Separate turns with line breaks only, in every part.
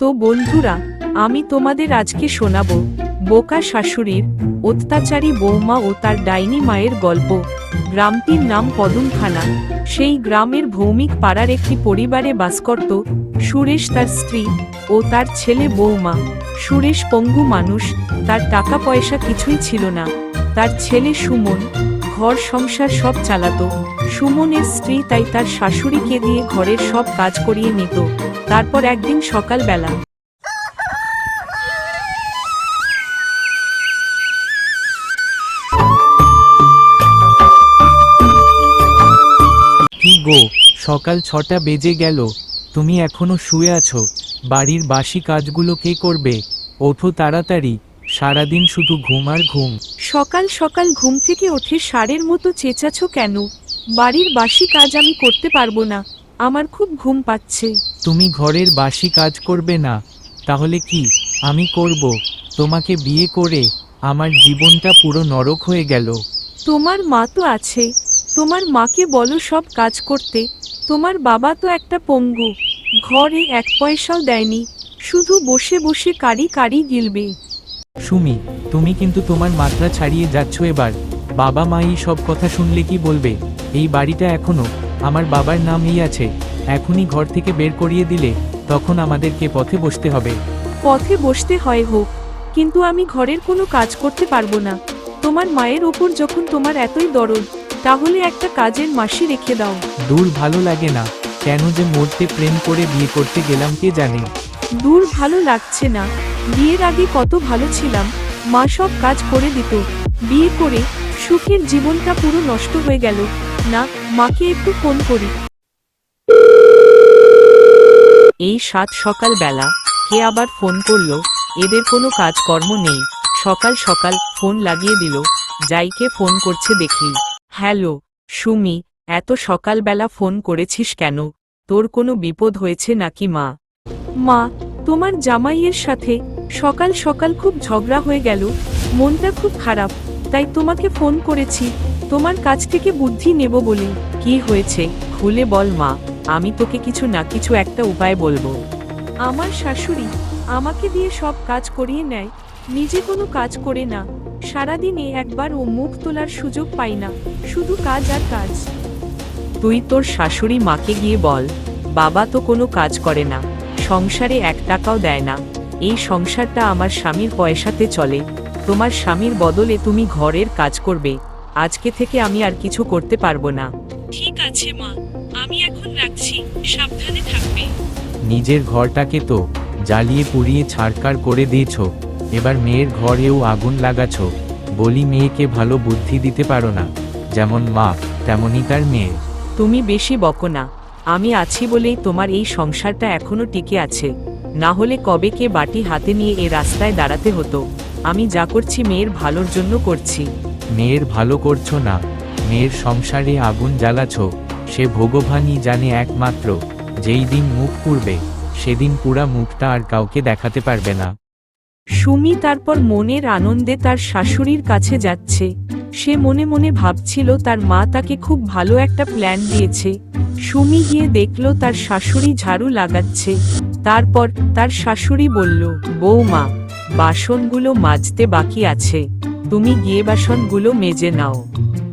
তো বন্ধুরা, আমি তোমাদের আজকে শোনাবো বোকা শাশুড়ির অত্যাচারী বৌমা ও তার ডাইনি মায়ের গল্প। গ্রামটির নাম পদুমখানা। সেই গ্রামের ভৌমিক পাড়ার একটি পরিবারে বাস করত সুরেশ তার স্ত্রী ও তার ছেলে বৌমা। সুরেশ পঙ্গু মানুষ, তার টাকা পয়সা কিছুই ছিল না। তার ছেলে সুমন ঘর সংসার সব চালাতো। সুমনের স্ত্রী তাই তার শাশুড়িকে দিয়ে ঘরের সব কাজ করিয়ে নিত। তারপর একদিন সকালবেলা
কি গো, সকাল ছটা বেজে গেল। তুমি এখনও শুয়ে আছো। বাড়ির বাসি কাজগুলো কে করবে? ওঠো তাড়াতাড়ি। সারাদিন শুধু ঘুম আর ঘুম।
সকাল সকাল ঘুম থেকে উঠে সারের মতো চেঁচাছ কেন? বাড়ির বাসি কাজ আমি করতে পারব না। আমার খুব ঘুম পাচ্ছে।
তুমি ঘরের বাসি কাজ করবে না। তাহলে কি? আমি করব। তোমাকে বিয়ে করে আমার জীবনটা পুরো নরক হয়ে গেল।
তোমার মা তো আছে। তোমার মাকে বলো সব কাজ করতে। তোমার বাবা তো একটা পঙ্গু। ঘরে এক পয়সাও দেয়নি। শুধু বসে বসে কারি কারি গিলবে।
সুমি তুমি কিন্তু তোমার মাত্রা ছাড়িয়ে যাচ্ছ এবার। বাবা মাই সব কথা শুনলে কি বলবে? এই বাড়িটা এখনও আমার বাবার নামেই আছে। এখনই ঘর থেকে বের করিয়ে দিলে তখন আমাদেরকে পথে বসতে হবে।
পথে বসতে হয় হোক কিন্তু আমি ঘরের কোনো কাজ করতে পারব না। তোমার মায়ের ওপর যখন তোমার এতই দরদ তাহলে একটা কাজের মাসি রেখে দাও।
দূর ভালো লাগে না কেন যে মরতে প্রেম করে বিয়ে করতে গেলাম কে জানে?
দূর ভালো লাগছে না। বিয়ের আগে কত ভালো ছিলাম মা সব কাজ করে দিত। বিয়ে করে সুখের জীবনটা পুরো নষ্ট হয়ে গেল। না মাকে একটু ফোন করি। এই সাত সকাল বেলা কে আবার ফোন করল? এদের কোনো কাজকর্ম নেই। সকাল সকাল ফোন লাগিয়ে দিল। যাইকে ফোন করছে দেখি। হ্যালো সুমি এত সকালবেলা ফোন করেছিস কেন? তোর কোনো বিপদ হয়েছে নাকি মা? মা তোমার জামাইয়ের সাথে সকাল সকাল খুব ঝগড়া হয়ে গেল। মনটা খুব খারাপ, তাই তোমাকে ফোন করেছি। তোমার কাছ থেকে বুদ্ধি নেব বলে। কি হয়েছে? খুলে বল মা। আমি তোকে কিছু না কিছু একটা উপায় বলব। আমার শাশুড়ি আমাকে দিয়ে সব কাজ করিয়ে নেয়। নিজে কোনো কাজ করে না। সারাদিনে একবার ও মুখ তোলার সুযোগ পাই না। শুধু কাজ আর কাজ। তুই তোর শাশুড়ি মাকে গিয়ে বল। বাবা তো কোনো কাজ করে না। সংসারে এক টাকাও দেয় না। এই সংসারটা আমার স্বামীর পয়সাতে চলে। তোমার স্বামীর বদলে তুমি ঘরের কাজ করবে। আজকে থেকে আমি আর কিছু করতে পারব না। ঠিক আছে মা। আমি এখন রাখছি। সাবধানে থাকবে।
নিজের ঘরটাকে তো জ্বালিয়ে পুড়িয়ে ছাড়কার করে দিয়েছ। এবার মেয়ের ঘরেও আগুন লাগাছ। বলি মেয়েকে ভালো বুদ্ধি দিতে পারো না। যেমন মা তেমনই তার মেয়ে।
তুমি বেশি বকো না। আমি আছি বলেই তোমার এই সংসারটা এখনও টিকে আছে। না হলে কবে কে বাটি হাতে নিয়ে এ রাস্তায় দাঁড়াতে হতো। আমি যা করছি মেয়ের ভালোর জন্য করছি।
মেয়ের ভালো করছ না। মেয়ের সংসারে আগুন জ্বালাছ। সে ভগবানই জানে একমাত্র যেই দিন মুখ পুড়বে সেদিন পুরা মুখটা আর কাউকে দেখাতে পারবে না।
সুমি তারপর মনের আনন্দে তার শাশুড়ির কাছে যাচ্ছে। সে মনে মনে ভাবছিল তার মা তাকে খুব ভালো একটা প্ল্যান দিয়েছে। সুমি গিয়ে দেখল তার শাশুড়ি ঝাড়ু লাগাচ্ছে। তারপর তার শাশুড়ি বলল, বৌমা, বাসনগুলো মাজতে বাকি আছে। তুমি গিয়ে বাসনগুলো মেজে নাও।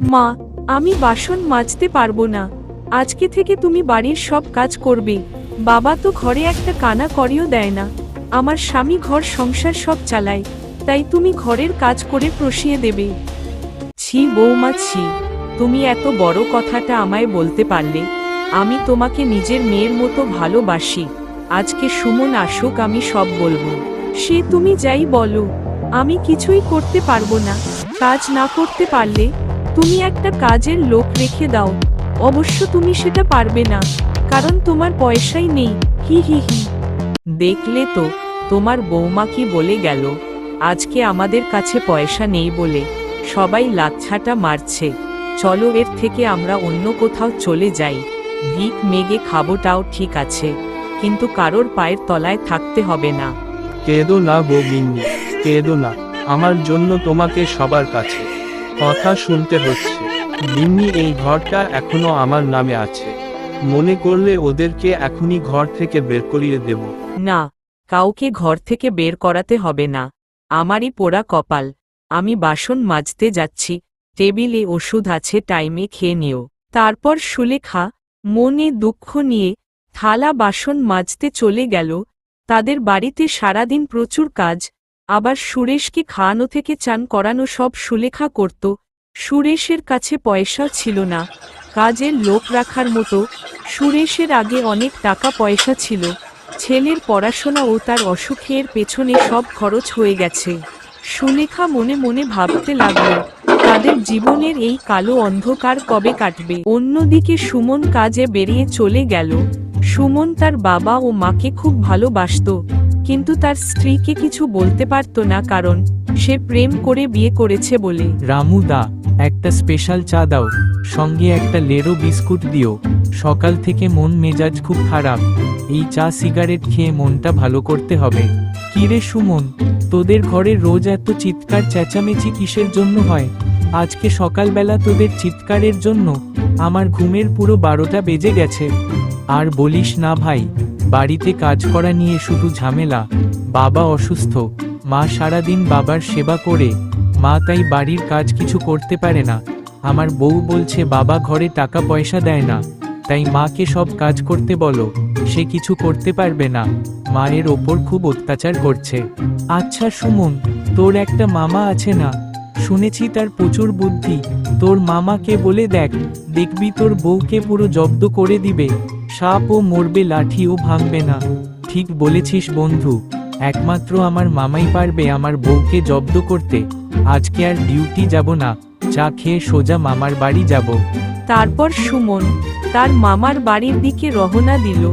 মা, আমি বাসন মাজতে পারব না। আজকে থেকে তুমি বাড়ির সব কাজ করবে। বাবা তো ঘরে একটা কানা করিও দেয় না। আমার স্বামী ঘর সংসার সব চালায়, তাই তুমি ঘরের কাজ করে প্রসিয়ে দেবে। ছি বৌমা, ছি। তুমি এত বড় কথাটা আমায় বলতে পারলে। আমি তোমাকে নিজের মেয়ের মতো ভালোবাসি। আজকে সুমন আসুক, আমি সব বলব। সে তুমি যাই বলো, আমি কিছুই করতে পারব না। কাজ না করতে পারলে তুমি একটা কাজের লোক রেখে দাও। অবশ্য তুমি সেটা পারবে না, কারণ তোমার পয়সাই নেই। হি হি হি। দেখলে তো, তোমার বৌমা কি বলে গেল, আজকে আমাদের কাছে পয়সা নেই বলে। সবাই লাচ্ছাটা মারছে। চলো এর থেকে আমরা অন্য কোথাও চলে যাই। ভিক মেগে খাবোটাও ঠিক আছে। কিন্তু কারোর পায়ের তলায় থাকতে হবে না।
কেঁদো না গো গিন্নি কেঁদো না আমার জন্য তোমাকে সবার কাছে। কথা শুনতে হচ্ছে। গিন্নি এই ঘরটা এখনও আমার নামে আছে। মনে করলে ওদেরকে এখনই ঘর থেকে বের করিয়ে দেব।
না কাউকে ঘর থেকে বের করাতে হবে না। আমারই পোড়া কপাল। আমি বাসন মাজতে যাচ্ছি টেবিলে ওষুধ আছে টাইমে খেয়ে নিও। তারপর সুলেখা মনে দুঃখ নিয়ে থালা বাসন মাজতে চলে গেল, তাদের বাড়িতে সারাদিন প্রচুর কাজ, আবার সুরেশকে খাওয়ানো থেকে চান করানো সব সুলেখা করত, সুরেশের কাছে পয়সা ছিল না, কাজের লোক রাখার মতো, সুরেশের আগে অনেক টাকা পয়সা ছিল, ছেলের পড়াশোনা ও তার অসুখের পেছনে সব খরচ হয়ে গেছে। সুলেখা মনে মনে ভাবতে লাগল, তাদের জীবনের এই কালো অন্ধকার কবে কাটবে? অন্যদিকে সুমন কাজে বেরিয়ে চলে গেল। সুমন তার বাবা ও মাকে খুব ভালোবাসত, কিন্তু তার স্ত্রীকে কিছু বলতে পারত না কারণ সে প্রেম করে বিয়ে করেছে বলে।
রামু দা একটা স্পেশাল চা দাও, সঙ্গে একটা লেরো বিস্কুট দিও। সকাল থেকে মন মেজাজ খুব খারাপ। এই চা সিগারেট খেয়ে মনটা ভালো করতে হবে। কিরে সুমন, তোদের ঘরে রোজ এত চিৎকার চেঁচামেচি কিসের জন্য হয়? আজকে সকালবেলা তোদের চিৎকারের জন্য আমার ঘুমের পুরো বারোটা বেজে গেছে। আর বলিস না ভাই, বাড়িতে কাজ করা নিয়ে শুধু ঝামেলা। বাবা অসুস্থ, মা সারাদিন বাবার সেবা করে। মা তাই বাড়ির কাজ কিছু করতে পারে না। আমার বউ বলছে, বাবা ঘরে টাকা পয়সা দেয় না। তাই মাকে সব কাজ করতে বলো। সে কিছু করতে পারবে না। মায়ের ওপর খুব অত্যাচার করছে। আচ্ছা সুমন, তোর একটা মামা আছে না? শুনেছি তার প্রচুর বুদ্ধি। তোর মামাকে বলে দেখ, দেখবি তোর বউকে পুরো জব্দ করে দিবে। সাপও মরবে, লাঠিও ভাঙবে না। ঠিক বলেছিস বন্ধু। একমাত্র আমার মামাই পারবে আমার বউকে জব্দ করতে। আজকে আর ডিউটি যাব না চা খেয়ে সোজা মামার বাড়ি যাব।
তারপর সুমন তার মামার বাড়ির দিকে রওনা দিল।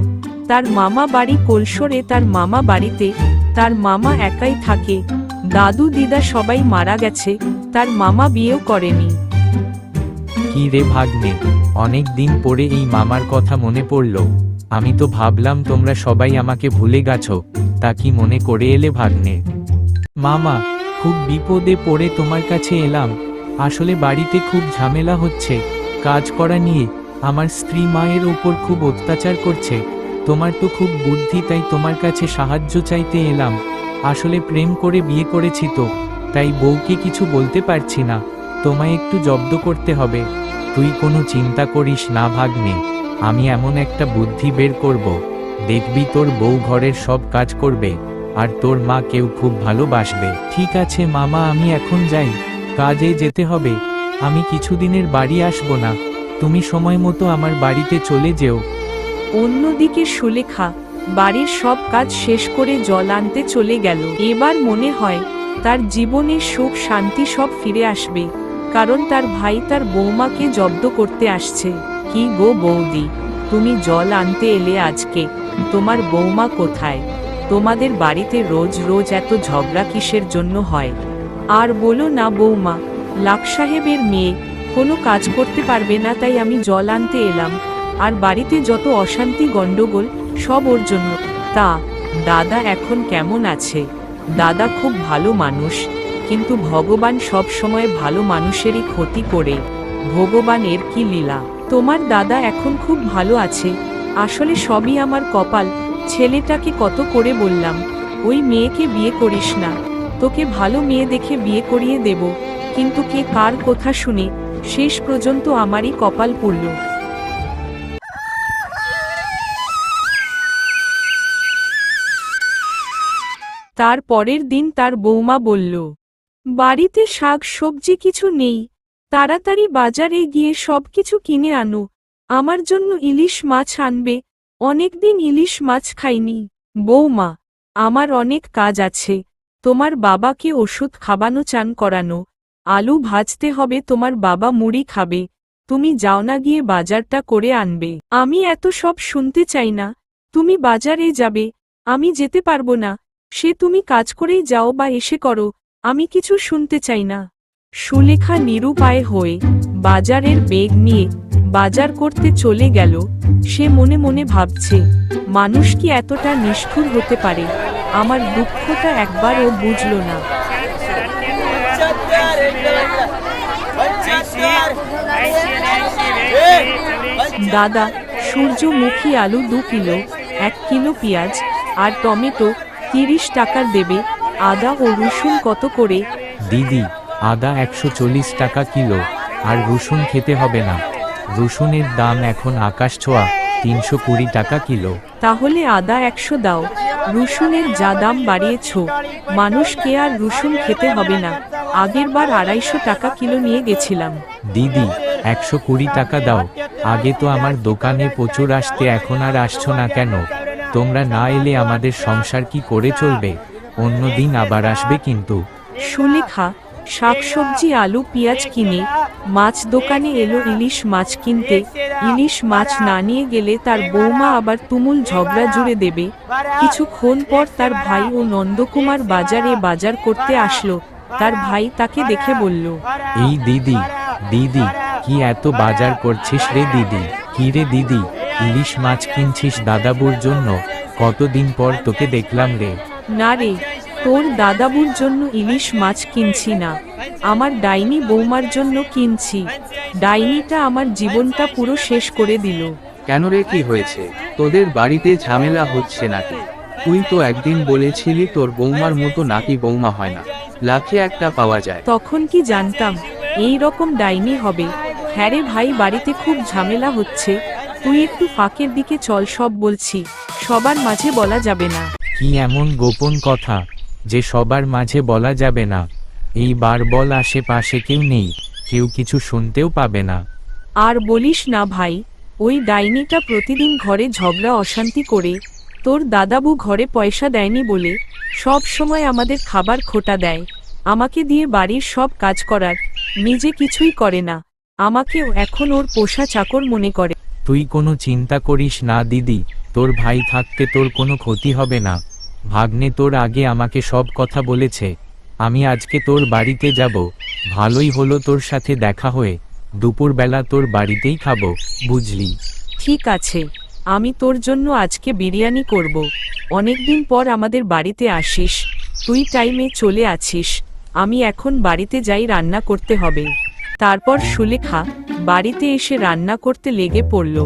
তার মামা বাড়ি কলসরে তার মামা বাড়িতে তার মামা একাই থাকে। দাদু দিদা সবাই মারা গেছে তার মামা বিয়েও করেনি।
কি রে ভাগ্নে অনেক দিন পরে এই মামার কথা মনে পড়ল। আমি তো ভাবলাম তোমরা সবাই আমাকে ভুলে গেছো। তা কি মনে করে এলে ভাগ্নে? মামা, খুব বিপদে পড়ে তোমার কাছে এলাম। আসলে বাড়িতে খুব ঝামেলা হচ্ছে। কাজ করা নিয়ে আমার স্ত্রী মায়ের ওপর খুব অত্যাচার করছে। তোমার তো খুব বুদ্ধি, তাই তোমার কাছে সাহায্য চাইতে এলাম। আসলে প্রেম করে বিয়ে করেছি তো, তাই বউকে কিছু বলতে পারছি না। তোমায় একটু জব্দ করতে হবে। তুই কোনো চিন্তা করিস না ভাগ্নে। আমি এমন একটা বুদ্ধি বের করব। দেখবি তোর বউ ঘরের সব কাজ করবে, আর তোর মা কেউ খুব ভালোবাসবে। ঠিক আছে মামা, আমি এখন যাই। কাজে যেতে হবে। আমি কিছুদিনের বাড়ি আসব না। তুমি সময় মতো আমার বাড়িতে চলে যেও।
অন্যদিকে সুলেখা বাড়ির সব কাজ শেষ করে জল আনতে চলে গেল। এবার মনে হয় তার জীবনে সুখ শান্তি সব ফিরে আসবে, কারণ তার ভাই তার বৌমাকে জব্দ করতে আসছে। কি গো বৌদি, তুমি জল আনতে এলে আজকে। তোমার বৌমা কোথায়? তোমাদের বাড়িতে রোজ রোজ এত ঝগড়া কিসের জন্য হয়? আর বলো না বৌমা লাখ সাহেবের মেয়ে, কোনো কাজ করতে পারবে না তাই আমি জল আনতে এলাম। আর বাড়িতে যত অশান্তি গণ্ডগোল, সব ওর জন্য। তা, দাদা এখন কেমন আছে? দাদা খুব ভালো মানুষ, কিন্তু ভগবান সব সময় ভালো মানুষেরই ক্ষতি করে। ভগবান এর কি লীলা? তোমার দাদা এখন খুব ভালো আছে আসলে সবই আমার কপাল, ছেলেটাকে কত করে বললাম, ওই মেয়েকে বিয়ে করিস না, তোকে ভালো মেয়ে দেখে বিয়ে করিয়ে দেব, কিন্তু কে কার কথা শুনে, শেষ পর্যন্ত আমারই কপাল পুড়ল। তার পরের দিন তার বৌমা বলল, বাড়িতে শাক সবজি কিছু নেই, তাড়াতাড়ি বাজারে গিয়ে সবকিছু কিনে আনো আমার জন্য ইলিশ মাছ আনবে। অনেকদিন ইলিশ মাছ খাইনি। বৌমা, আমার অনেক কাজ আছে। তোমার বাবাকে ওষুধ খাবানো চান করানো। আলু ভাজতে হবে, তোমার বাবা মুড়ি খাবে। তুমি যাও না গিয়ে বাজারটা করে আনবে। আমি এত সব শুনতে চাই না। তুমি বাজারে যাবে। আমি যেতে পারব না। সে তুমি কাজ করেই যাও বা এসে করো। আমি কিছু শুনতে চাই না। সুলেখা নিরুপায় হয়ে বাজারের বেগ নিয়ে বাজার করতে চলে গেল, সে মনে মনে ভাবছে, মানুষ কি এতটা নিষ্ঠুর হতে পারে? আমার দুঃখটা একবারও বুঝল না। দাদা, সূর্যমুখী আলু দু কিলো, এক কিলো পেঁয়াজ আর টমেটো তিরিশ টাকার দেবে, আদা ও রসুন কত করে?
দিদি, আদা একশো চল্লিশ টাকা কিলো। আর রসুন খেতে হবে না। রসুনের দাম এখন আকাশ ছোঁয়া তিনশো কুড়ি টাকা কিলো।
তাহলে আদা একশো দাও। রসুনের যা দাম বাড়িয়েছ মানুষকে আর রসুন খেতে হবে না। আগেরবার আড়াইশো টাকা কিলো নিয়ে গেছিলাম।
দিদি একশো কুড়ি টাকা দাও। আগে তো আমার দোকানে প্রচুর আসতে এখন আর আসছো না কেন? তোমরা না এলে আমাদের সংসার কি করে চলবে? অন্য দিন আবার আসবে কিন্তু।
সুলেখা শাকসবজি আলু পেঁয়াজ কিনে মাছ দোকানে এলো ইলিশ মাছ কিনতে। ইলিশ মাছ না নিয়ে গেলে তার বৌমা আবার তুমুল ঝগড়া জুড়ে দেবে। কিছুক্ষণ পর তার ভাই ও নন্দকুমার বাজারে বাজার করতে আসলো। তার ভাই তাকে দেখে বলল
এই দিদি দিদি কি এত বাজার করছিস রে দিদি? কি রে দিদি? ইলিশ মাছ কিনছিস দাদাবুর জন্য? কতদিন পর তোকে দেখলাম রে?
না রে তোর দাদাবুর জন্য ইলিশ মাছ কিনছি না। আমার ডাইনি বৌমার জন্য কিনছি। ডাইনিটা আমার জীবনটা পুরো শেষ করে দিল।
কেন রে কি হয়েছে? তোদের বাড়িতে ঝামেলা হচ্ছে নাকি? তুই তো একদিন বলেছিলি তোর বৌমার মতো নাকি বৌমা হয় না। লাখে একটা পাওয়া যায়।
তখন কি জানতাম? এই রকম ডাইনি হবে। হ্যাঁ রে ভাই বাড়িতে খুব ঝামেলা হচ্ছে। তুই একটু ফাঁকের দিকে চল সব বলছি। সবার মাঝে বলা যাবে না।
কি এমন গোপন কথা? যে সবার মাঝে বলা যাবে না। এই বার বল আশেপাশে কেউ নেই কেউ কিছু শুনতেও পাবে না।
আর বলিস না ভাই ওই ডাইনিটা প্রতিদিন ঘরে ঝগড়া অশান্তি করে তোর দাদাবু ঘরে পয়সা দেয়নি বলে সব সময় আমাদের খাবার খোটা দেয়। আমাকে দিয়ে বাড়ির সব কাজ করার নিজে কিছুই করে না। আমাকেও এখন ওর পোষা চাকর মনে করে।
তুই কোনো চিন্তা করিস না দিদি তোর ভাই থাকতে তোর কোনো ক্ষতি হবে না। ভাগ্নে তোর আগে আমাকে সব কথা বলেছে। আমি আজকে তোর বাড়িতে যাব। ভালোই হলো তোর সাথে দেখা হয়ে। দুপুরবেলা তোর বাড়িতেই খাব, বুঝলি?
ঠিক আছে। আমি তোর জন্য আজকে বিরিয়ানি করব। অনেকদিন পর আমাদের বাড়িতে আসিস। তুই টাইমে চলে আছিস। আমি এখন বাড়িতে যাই রান্না করতে হবে। তারপর সুলেখা বাড়িতে এসে রান্না করতে লেগে পড়ল।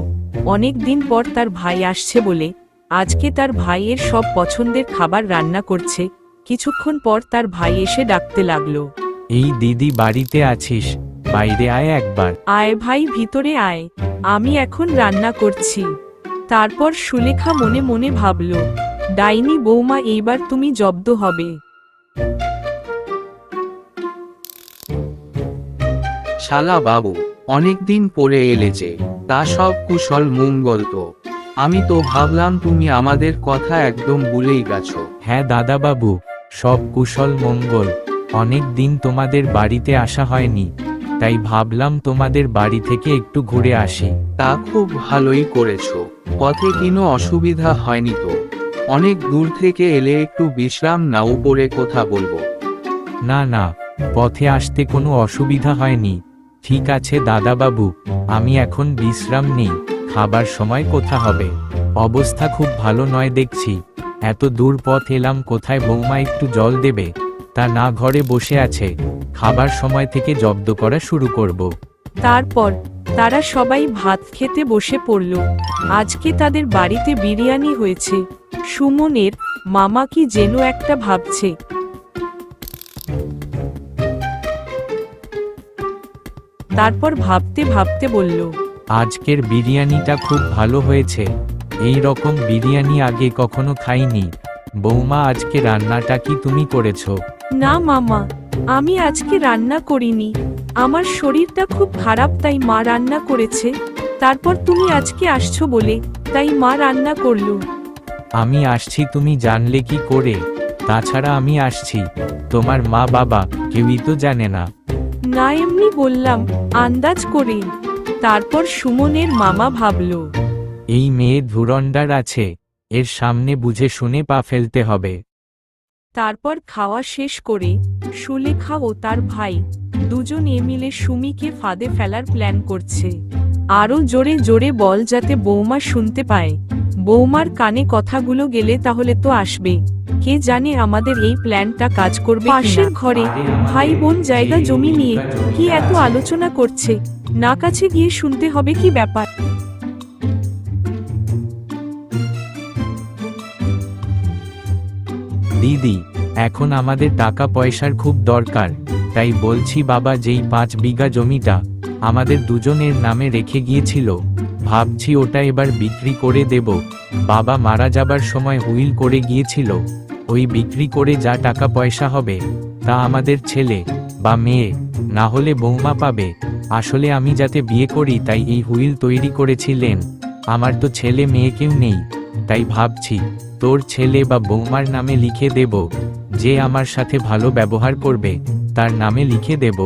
অনেক দিন পর তার ভাই আসছে বলে আজকে তার ভাইয়ের সব পছন্দের খাবার রান্না করছে। কিছুক্ষণ পর তার ভাই এসে ডাকতে লাগল।
এই দিদি বাড়িতে আছিস? বাইরে আয় একবার।
আয় ভাই ভিতরে আয়। আমি এখন রান্না করছি। তারপর সুলেখা মনে মনে ভাবল ডাইনি বৌমা এইবার তুমি জব্দ হবে।
শালা বাবু অনেকদিন পরে এলে যে তা সব কুশল মঙ্গল তো। আমি তো ভাবলাম তুমি আমাদের কথা একদম ভুলেই গেছো।
হ্যাঁ দাদাবাবু সব কুশল মঙ্গল। অনেক দিন তোমাদের বাড়িতে আসা হয়নি তাই ভাবলাম তোমাদের বাড়ি থেকে একটু ঘুরে আসি।
তা খুব ভালোই করেছ পথে কোনো অসুবিধা হয়নি তো। অনেক দূর থেকে এলে একটু বিশ্রাম না উপরে কথা বলব।
না না পথে আসতে কোনো অসুবিধা হয়নি। ঠিক আছে দাদাবাবু আমি এখন বিশ্রাম নেই। খাবার সময় কোথা হবে? অবস্থা খুব ভালো নয় দেখছি। এত দূর পথ এলাম কোথায় বৌমা একটু জল দেবে? তা না ঘরে বসে আছে। খাবার সময় থেকে জব্দ করা শুরু করব।
তারপর তারা সবাই ভাত খেতে বসে পড়ল। আজকে তাদের বাড়িতে বিরিয়ানি হয়েছে। সুমনের মামা কি যেন একটা ভাবছে। তারপর ভাবতে ভাবতে বলল
আজকের বিরিয়ানিটা খুব ভালো হয়েছে। এই রকম বিরিয়ানি আগে কখনো খাইনি। বৌমা আজকে রান্নাটা কি তুমি করেছ?
না মামা আমি আজকে রান্না করিনি। আমার শরীরটা খুব খারাপ তাই মা রান্না করেছে। তারপর তুমি আজকে আসছো বলে তাই মা রান্না করল।
আমি আসছি তুমি জানলে কি করে? তাছাড়া আমি আসছি। তোমার মা বাবা কেউই তো জানে না।
না এমনি বললাম আন্দাজ করে তারপর সুমনের মামা ভাবল
এই মেয়ে ধুরন্ডার আছে এর সামনে বুঝে শুনে পা ফেলতে হবে।
তারপর খাওয়া শেষ করে সুলেখা ও তার ভাই দুজন এ মিলে সুমিকে ফাঁদে ফেলার প্ল্যান করছে। আরও জোরে জোরে বল যাতে বৌমা শুনতে পায়। বৌমার কানে কথাগুলো গেলে তাহলে তো আসবে কে জানে আমাদের এই প্ল্যানটা কাজ করবে পাশের ঘরে ভাই বোন জায়গা জমি নিয়ে কি এত আলোচনা করছে? না কাছে গিয়ে শুনতে হবে কি ব্যাপার?
দিদি, এখন আমাদের টাকা পয়সার খুব দরকার। তাই বলছি বাবা যেই পাঁচ বিঘা জমিটা আমাদের দুজনের নামে রেখে গিয়েছিল ভাবছি ওটা এবার বিক্রি করে দেব। বাবা মারা যাবার সময় হুইল করে গিয়েছিল। ওই বিক্রি করে যা টাকা পয়সা হবে, তা আমাদের ছেলে বা মেয়ে, না হলে বৌমা পাবে। আসলে আমি যাতে বিয়ে করি তাই এই হুইল তৈরি করেছিলেন। আমার তো ছেলে মেয়ে কেউ নেই, তাই ভাবছি তোর ছেলে বা বৌমার নামে লিখে দেব। যে আমার সাথে ভালো ব্যবহার করবে, তার নামে লিখে দেব।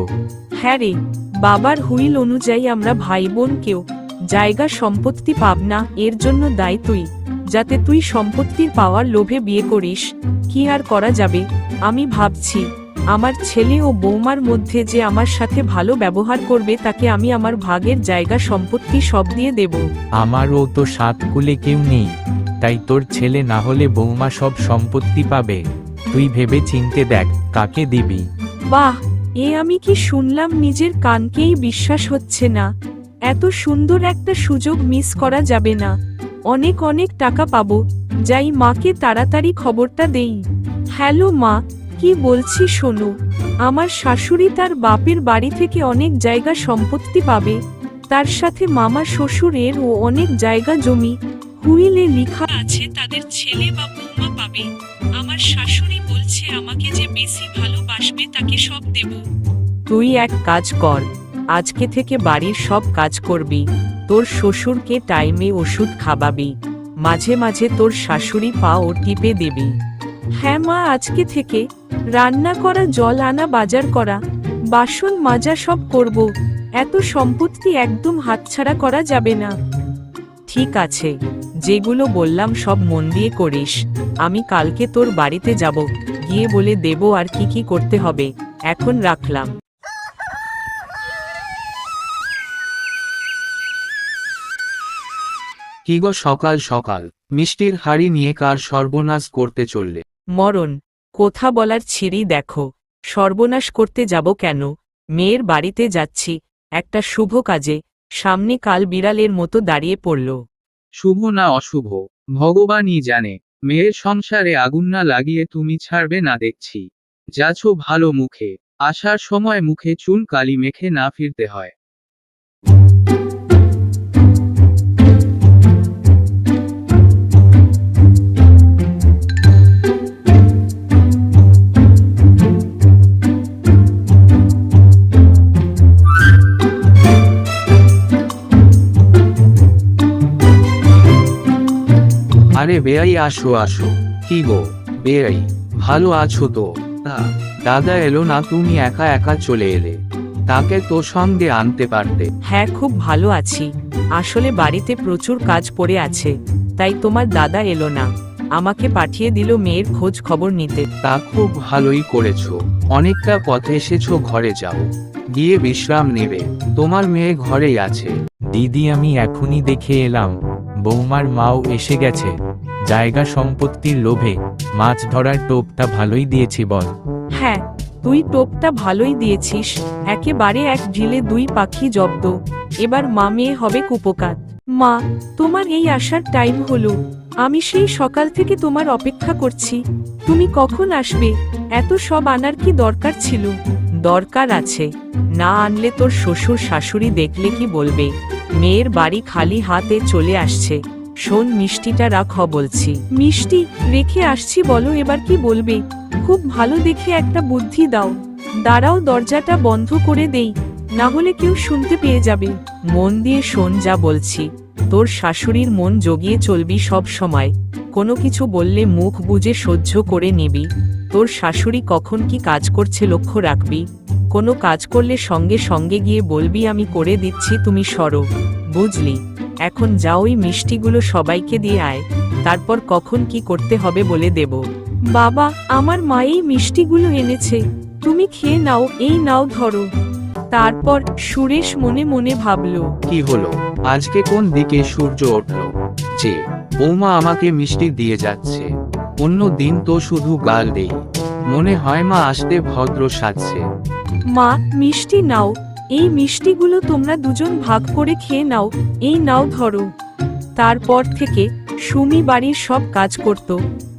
হ্যাঁ রে, বাবার হুইল অনুযায়ী আমরা ভাই বোন কেউ জায়গা সম্পত্তি পাব না এর জন্য দায় তুই। যাতে তুই সম্পত্তির পাওয়ার লোভে বিয়ে করিস কি আর করা যাবে? আমি ভাবছি আমার ছেলে ও বৌমার মধ্যে যে আমার সাথে ভালো ব্যবহার করবে তাকে আমি আমার ভাগের জায়গা সম্পত্তি সব দিয়ে দেব।
আমারও তো সাত কুলে কেউ নেই তাই তোর ছেলে না হলে বৌমা সব সম্পত্তি পাবে। তুই ভেবে চিনতে দেখ কাকে দিবি।
বাহ এ আমি কি শুনলাম নিজের কানকেই বিশ্বাস হচ্ছে না। এত সুন্দর একটা সুযোগ মিস করা যাবে না। অনেক অনেক টাকা পাবো। যাই মাকে তাড়াতাড়ি খবরটা দেই। হ্যালো মা, কি বলছি শোনো। আমার শাশুড়ি তার বাপের বাড়ি থেকে অনেক জায়গা সম্পত্তি পাবে। তার সাথে মামা শ্বশুরের ও অনেক জায়গা জমি। হুইলে লেখা আছে, তাদের ছেলে বা বৌমা পাবে। আমার শাশুড়ি বলছে আমাকে যে বেশি ভালোবাসবে তাকে সব দেব। তুই এক কাজ কর। আজকে থেকে বাড়ির সব কাজ করবি। তোর শ্বশুরকে টাইমে ওষুধ খাওয়াবি। মাঝে মাঝে তোর শাশুড়ি পা ও টিপে দিবি। হ্যাঁ মা, আজকে থেকে। রান্না করা, জল আনা, বাজার করা, বাসন মাজা সব করব। এত সম্পত্তি একদম হাতছাড়া করা যাবে না। ঠিক আছে, যেগুলো বললাম সব মন দিয়ে করিস। আমি কালকে তোর বাড়িতে যাব। গিয়ে বলে দেব আর কি কি করতে হবে। এখন রাখলাম।
কি গো সকাল সকাল? মিষ্টির হাড়ি নিয়ে কার সর্বনাশ করতে চললে?
মরণ কথা বলার ছিঁড়ি দেখো। সর্বনাশ করতে যাব কেন? মেয়ের বাড়িতে যাচ্ছি একটা শুভ কাজে। সামনে কাল বিড়ালের মতো দাঁড়িয়ে পড়ল।
শুভ না অশুভ? ভগবানই জানে। মেয়ের সংসারে আগুন না লাগিয়ে তুমি ছাড়বে না দেখছি। যাছো ভালো মুখে। আসার সময় মুখে চুন কালি মেখে না ফিরতে হয়। আরে বেয়াই আসো আসো। কি গো? বেয়াই ভালো আছো তো? তা দাদা এলো না তুমি একা একা চলে এলে। তাকে তো সঙ্গে আনতে পারতে।
হ্যাঁ খুব ভালো আছি। আসলে বাড়িতে প্রচুর কাজ পড়ে আছে তাই তোমার দাদা এলো না। আমাকে পাঠিয়ে দিল মেয়ের খোঁজ খবর নিতে।
তা খুব ভালোই করেছ। অনেকটা পথে এসেছ ঘরে যাও। গিয়ে বিশ্রাম নেবে। তোমার মেয়ে ঘরেই আছে।
দিদি আমি এখনই দেখে এলাম। বৌমার মাও এসে গেছে। জায়গা সম্পত্তির লোভে মাছ ধরার টোপটা ভালোই দিয়েছি বল।
হ্যাঁ তুই টোপটা ভালোই দিয়েছিস, একেবারে এক ঢিলে দুই পাখি জব্দ। এবার মা মেয়ে হবে কুপকাত। মা, তোমার এই আসার টাইম হলো। আমি সেই সকাল থেকে তোমার অপেক্ষা করছি। তুমি কখন আসবে? এত সব আনার কি দরকার ছিল? দরকার আছে। না আনলে তোর শ্বশুর শাশুড়ি দেখলে কি বলবে? মেয়ের বাড়ি খালি হাতে চলে আসছে। শোন মিষ্টিটা রাখ বলছি। মিষ্টি, রেখে আসছি বলো এবার কি বলবে? খুব ভালো দেখে একটা বুদ্ধি দাও। দাঁড়াও দরজাটা বন্ধ করে দেই। না হলে কেউ শুনতে পেয়ে যাবে। মন দিয়ে শোন যা বলছি। তোর শাশুড়ির মন জগিয়ে চলবি সব সময়। কোনো কিছু বললে মুখ বুজে সহ্য করে নিবি। তোর শাশুড়ি কখন কি কাজ করছে লক্ষ্য রাখবি। কোনো কাজ করলে সঙ্গে সঙ্গে গিয়ে বলবি আমি করে দিচ্ছি তুমি সরো। বুঝলি এখন যা ওই মিষ্টিগুলো সবাইকে দিয়ে আয় তারপর কখন কি করতে হবে বলে দেব। বাবা আমার মা এই মিষ্টিগুলো এনেছে তুমি খেয়ে নাও এই নাও ধরো। তারপর সুরেশ মনে মনে ভাবলো
কি হলো? আজকে কোন দিকে সূর্য উঠল? যে বৌমা আমাকে মিষ্টি দিয়ে যাচ্ছে। অন্য দিন তো শুধু গাল দেই। মনে হয় মা আসতে ভদ্র সাজছে।
মা মিষ্টি নাও এই মিষ্টিগুলো তোমরা দুজন ভাগ করে খেয়ে নাও, এই নাও ধরো। তারপর থেকে সুমি বাড়ির সব কাজ করত,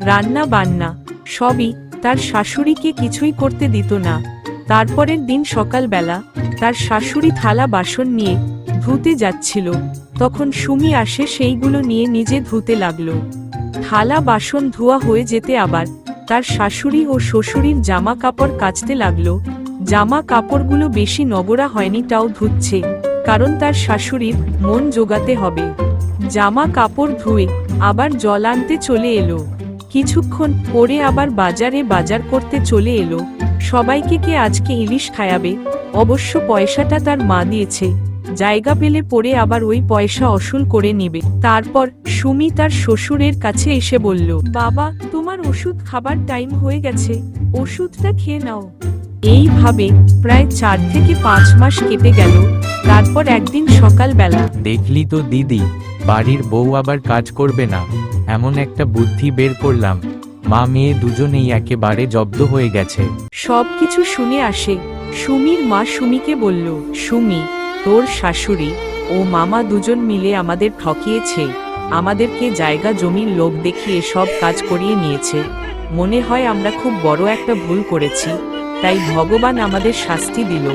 রান্না বান্না, সবই তার শাশুড়িকে কিছুই করতে দিত না। তারপরের দিন সকালবেলা তার শাশুড়ি থালা বাসন নিয়ে ধুতে যাচ্ছিল, তখন সুমি আসে সেইগুলো নিয়ে নিজে ধুতে লাগল। থালা বাসন ধোয়া হয়ে যেতে আবার তার শাশুড়ি ও শ্বশুরির জামা কাপড় কাচতে লাগল জামা কাপড়গুলো বেশি নগরা হয়নি তাও ধুচ্ছে, কারণ তার শাশুড়ির মন জোগাতে হবে। জামা কাপড় ধুয়ে আবার জল আনতে চলে এলো। কিছুক্ষণ পরে আবার বাজারে বাজার করতে চলে এলো। সবাইকে কে আজকে ইলিশ খায়াবে অবশ্য পয়সাটা তার মা দিয়েছে। জায়গা পেলে পরে আবার ওই পয়সা অসুল করে নেবে। তারপর সুমি তার শ্বশুরের কাছে এসে বলল, বাবা, তোমার ওষুধ খাবার টাইম হয়ে গেছে। ওষুধটা খেয়ে নাও। এইভাবে প্রায় চার থেকে পাঁচ মাস কেটে গেল। তারপর একদিন সকালবেলা
দেখলি তো দিদি বাড়ির বউ আবার কাজ করবে না। এমন একটা বুদ্ধি বের করলাম। মা মেয়ে দুজনেই একেবারে জব্দ হয়ে গেছে।
সবকিছু শুনে আসে। সুমির মা সুমিকে বলল সুমি তোর শাশুড়ি ও মামা দুজন মিলে আমাদের ঠকিয়েছে। আমাদেরকে জায়গা জমির লোভ দেখিয়ে সব কাজ করিয়ে নিয়েছে। মনে হয় আমরা খুব বড় একটা ভুল করেছি। তাই ভগবান আমাদের শাস্তি দিল।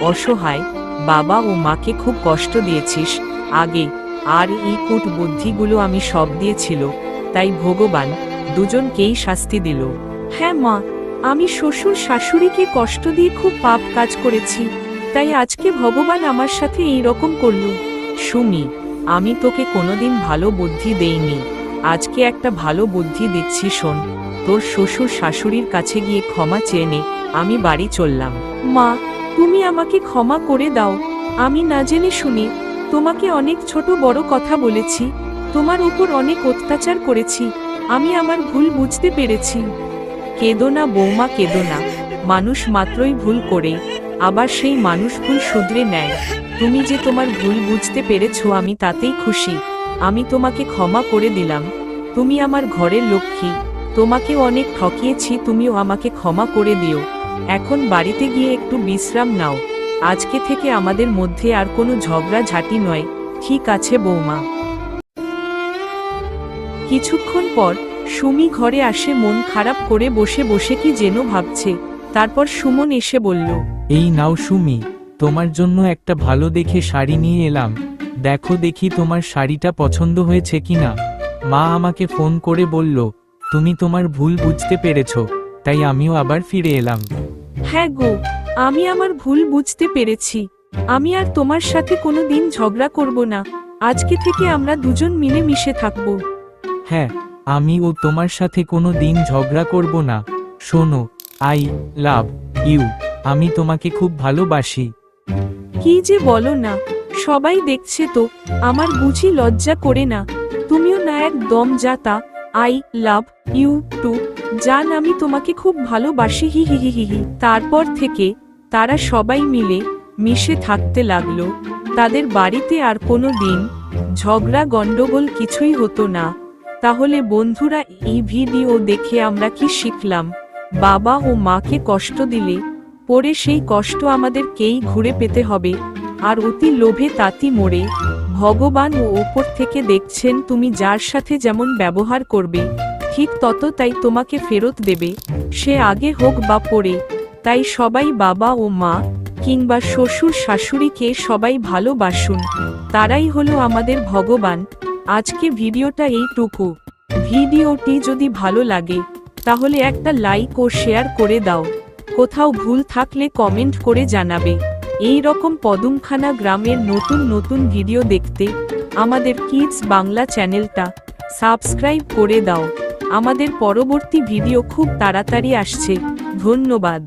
অসহায়, বাবা ও মাকে খুব কষ্ট দিয়েছিস। আগে আর এই কূট বুদ্ধিগুলো আমি সব দিয়েছিল। তাই ভগবান দুজনকেই শাস্তি দিল। হ্যাঁ মা, আমি শ্বশুর শাশুড়িকে কষ্ট দিয়ে খুব পাপ কাজ করেছি। তাই আজকে ভগবান আমার সাথে এই রকম করল। সুমি, আমি তোকে কোনোদিন ভালো বুদ্ধি দেইনি। আজকে একটা ভালো বুদ্ধি দিচ্ছি শোন। তোর শ্বশুর শাশুড়ির কাছে গিয়ে ক্ষমা চেয়ে নে। আমি বাড়ি চললাম। মা, তুমি আমাকে ক্ষমা করে দাও। আমি না জেনে শুনি, তোমাকে অনেক ছোট বড় কথা বলেছি, তোমার উপর অনেক অত্যাচার করেছি, আমি আমার ভুল বুঝতে পেরেছি। কেঁদো না বৌমা, কেঁদো না। মানুষ মাত্রই ভুল করে, আবার সেই মানুষ ভুল শুধরে নেয়। তুমি যে তোমার ভুল বুঝতে পেরেছ, আমি তাতেই খুশি। আমি তোমাকে ক্ষমা করে দিলাম। তুমি আমার ঘরের লক্ষ্মী। তোমাকে অনেক ঠকিয়েছি, তুমিও আমাকে ক্ষমা করে দিও। এখন বাড়িতে গিয়ে একটু বিশ্রাম নাও। আজকে থেকে আমাদের মধ্যে আর কোনো ঝগড়া ঝাঁটি নয়, ঠিক আছে বৌমা। কিছুক্ষণ পর, সুমি ঘরে আসে মন খারাপ করে বসে বসে কি যেন ভাবছে। তারপর সুমন এসে বলল,
এই নাও সুমি, তোমার জন্য একটা ভালো দেখে শাড়ি নিয়ে এলাম। দেখো দেখি তোমার শাড়িটা পছন্দ হয়েছে কিনা। মা আমাকে ফোন করে বলল, তুমি তোমার ভুল বুঝতে পেরেছ, তাই আমিও আবার ফিরে এলাম।
হ্যাঁ গো আমি আমার ভুল বুঝতে পেরেছি। আমি আর তোমার সাথে কোনো দিন ঝগড়া করব না। আজকে থেকে আমরা দুজন মিলে মিশে থাকব।
হ্যাঁ আমি ও তোমার সাথে কোনো দিন ঝগড়া করব না। শোনো আই লাভ ইউ। আমি তোমাকে খুব ভালোবাসি।
কি যে বলো না সবাই দেখছে তো আমার বুঝি লজ্জা করে না। তুমিও না একদম যাতা আই লাভ ইউ টু। জান আমি তোমাকে খুব ভালোবাসি, হি হি হি হি তারপর থেকে তারা সবাই মিলে মিশে থাকতে লাগল। তাদের বাড়িতে আর কোনো দিন ঝগড়া গন্ডগোল কিছুই হতো না। তাহলে বন্ধুরা, এই ভিডিও দেখে আমরা কি শিখলাম? বাবা ও মাকে কষ্ট দিলে পরে সেই কষ্ট আমাদেরকেই ঘুরে পেতে হবে। আর অতি লোভে তাতি মোড়ে ভগবান ও ওপর থেকে দেখছেন তুমি যার সাথে যেমন ব্যবহার করবে। ঠিক তত তাই তোমাকে ফেরত দেবে। সে আগে হোক বা পরে, তাই সবাই বাবা ও মা কিংবা শ্বশুর শাশুড়িকে সবাই ভালোবাসুন। তারাই হলো আমাদের ভগবান। আজকে ভিডিওটা এইটুকু। ভিডিওটি যদি ভালো লাগে, তাহলে একটা লাইক ও শেয়ার করে দাও। কোথাও ভুল থাকলে কমেন্ট করে জানাবে। এই রকম পদুমখানা গ্রামের নতুন নতুন ভিডিও দেখতে আমাদের কিডস বাংলা চ্যানেলটা সাবস্ক্রাইব করে দাও। আমাদের পরবর্তী ভিডিও খুব তাড়াতাড়ি আসছে। ধন্যবাদ।